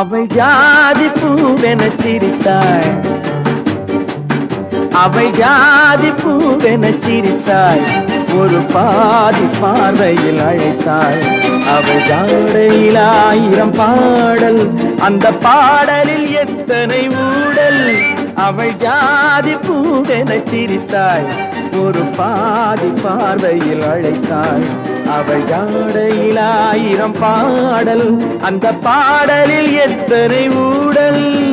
அவள் ஜாதி பூவென சிரித்தாய் அவள் ஜாதி பூவென சிரித்தாய் ஒரு பாதி பார்வையில் அழைத்தாள். அவள் ஜாடையில் ஆயிரம் பாடல் அந்த பாடலில் எத்தனை ஊடல். அவள் ஜாதி பூவென சிரித்தாய் ஒரு பாதி பார்வையில் அழைத்தாள். அவள் ஜாடையில் ஆயிரம் பாடல் அந்த பாடலில் எத்தனை ஊடல்?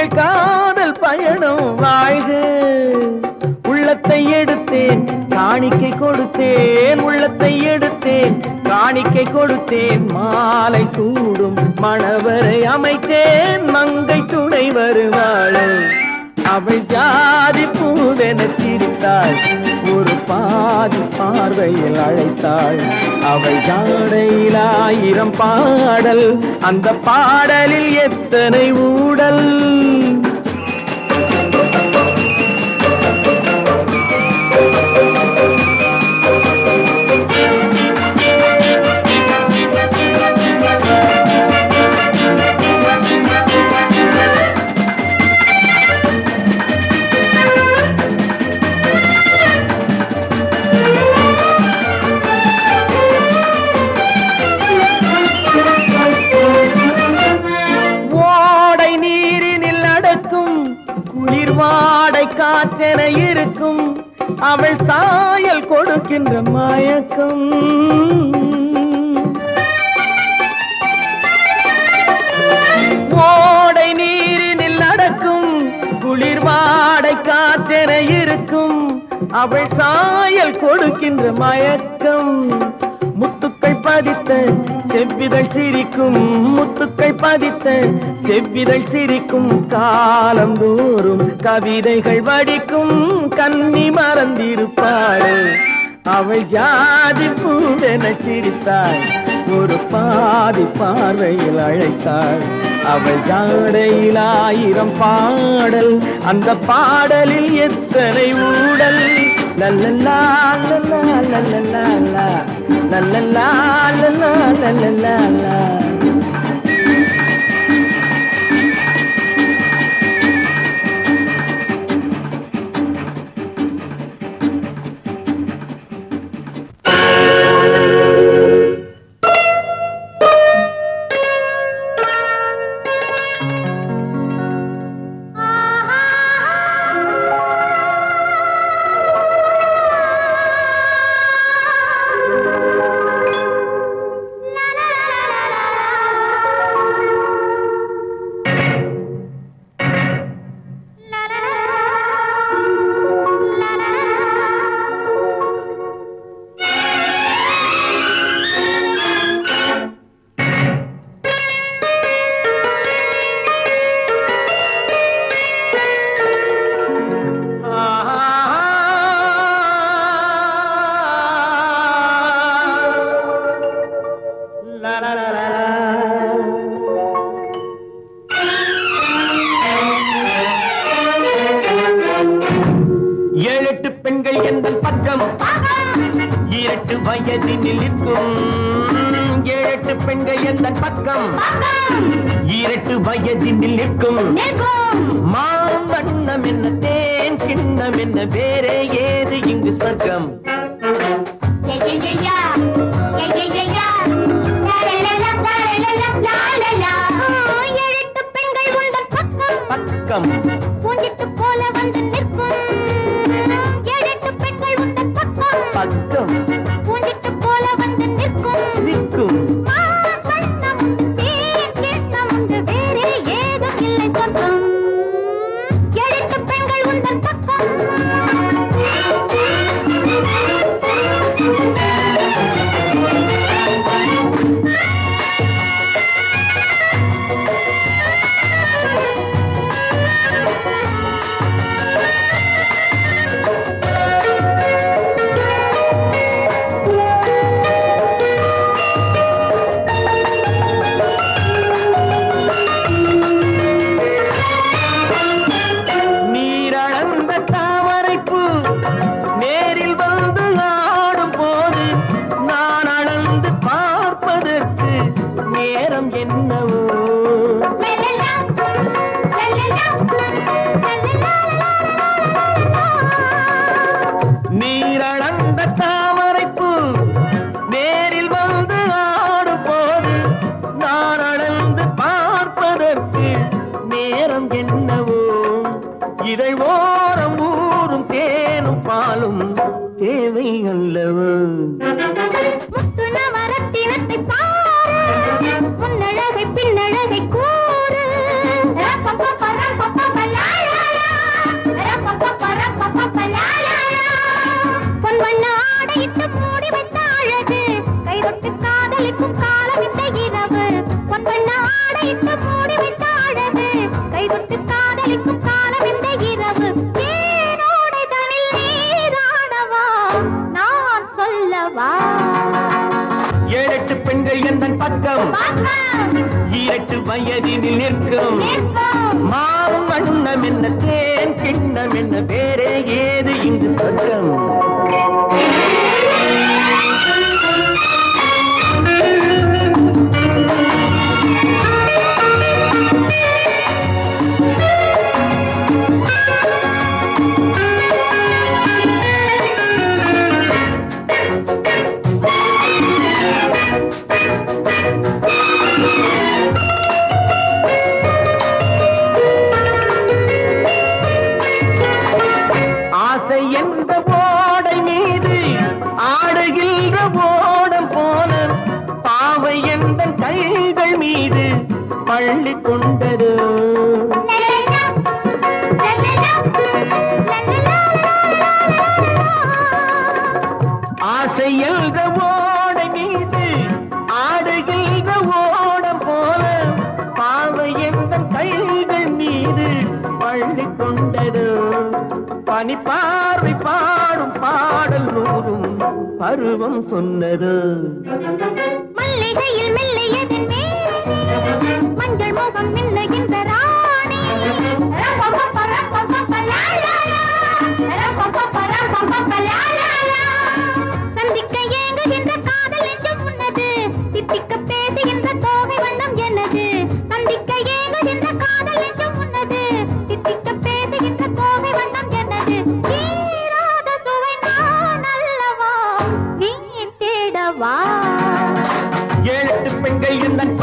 எங்கள் காதல் பயணம் வாழ்க. உள்ளத்தை எடுத்தேன் காணிக்கை கொடுத்தேன். உள்ளத்தை எடுத்தேன் காணிக்கை கொடுத்தேன். மாலை சூடும் மணவரை அமைத்தேன். மங்கை துணை வருவாள். அவள் ஜாதி பூவென சிரித்தாள். ஒரு பாதி பார்வையில் அழைத்தாள். அவள் ஜாடையில் ஆயிரம் பாடல். அந்த பாடலில் எத்தனை ஊடல். வாடை காற்றென இருக்கும். அவள் சாயல் கொடுக்கின்ற மயக்கம். ஓடை நீரினில் நடக்கும். குளிர் வாடை காற்றென இருக்கும். அவள் சாயல் கொடுக்கின்ற மயக்கம். பதித்த செவ்விதழ் சிரிக்கும் முத்துக்கள் பதித்த செவ்விதழ் சிரிக்கும் காலந்தோறும் கவிதைகள் வடிக்கும் கண்ணி மறந்திருப்பாள். அவள் ஜாதி பூவென சிரித்தாள் ஒரு பாதி பார்வையில் அழைத்தாள். அவள் ஜாடையில் ஆயிரம் பாடல் அந்த பாடலில் எத்தனை ஊடல் லல்லல்லா லல்லா லல்லல்லா லல்லல்லா லல்லா லல்லல்லா பெண்கள் எந்த பக்கம் இரட்டு வயதினில் இருக்கும் ஏழெட்டு பெண்கள் எந்த பக்கம். இரட்டு வயதினில் நிற்கும். மாம் வண்ணம் என்ன தேன் சின்னம் என்ன வேறே ஏது இங்கு சொர்க்கம். எட்டு பக்கம். ஈரட்டு வயதினில் நிற்கும். மாவும் வண்ணம் என்ன தேன் கிண்ணம் என்ன வேறே ஏது இங்கு சொர்க்கம். அசையல்த ஓட மீது ஆடுகின்ற ஓடம் போல பாவை எந்த கைகள் மீது பள்ளி கொண்டது? பனிப்பார்வை பாடும் பாடல் நூறும் பருவம் சொன்னது? மல்லிகையில் மெல்லியதன் மஞ்சள் முகம் மின்னுகின்ற ராணி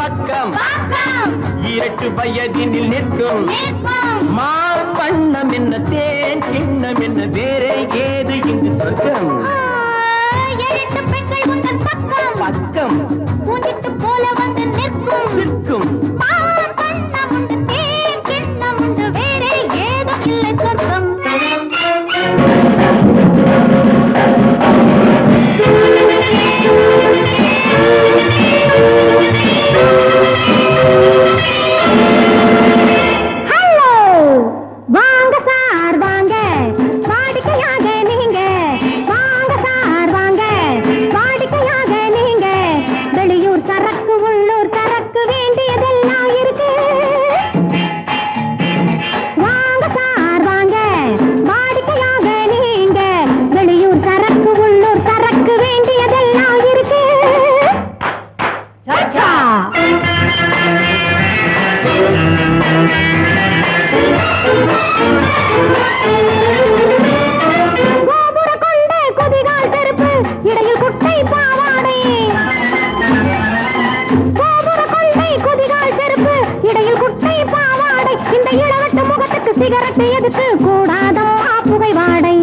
பக்கம். இரட்டு வயதினில் நிற்கும். மா பண்ணம் என்ன தேன் கிண்ணம் என்ன வேற ஏது இங்கு சொர்க்கம்? பக்கம். போல வந்து நிற்கும். நிற்கும். Thank you. சிகரெட் எதுக்கு கூடாதம்மா புகை வாடை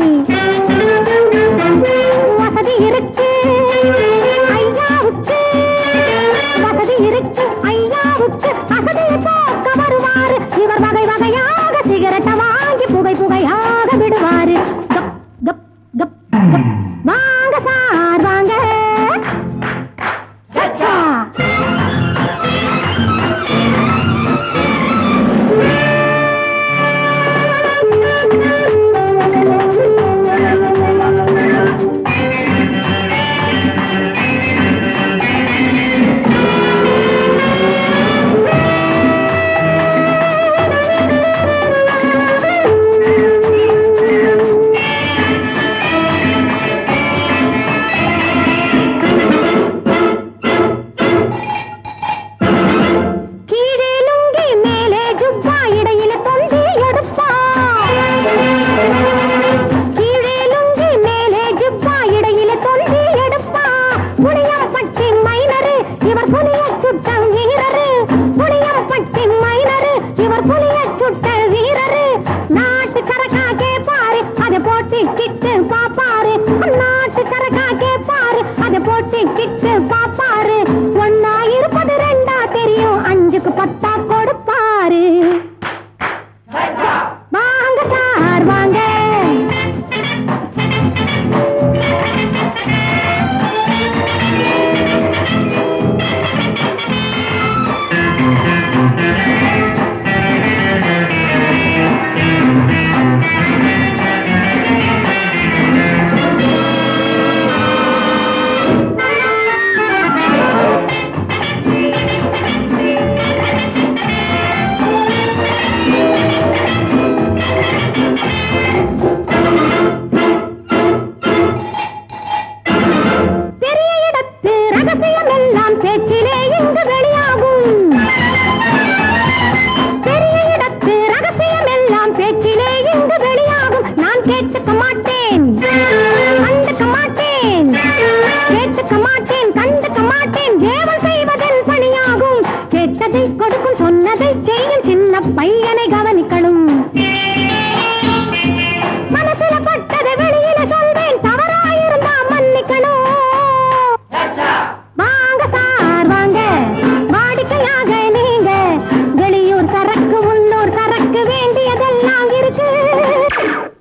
ये वर्षों ने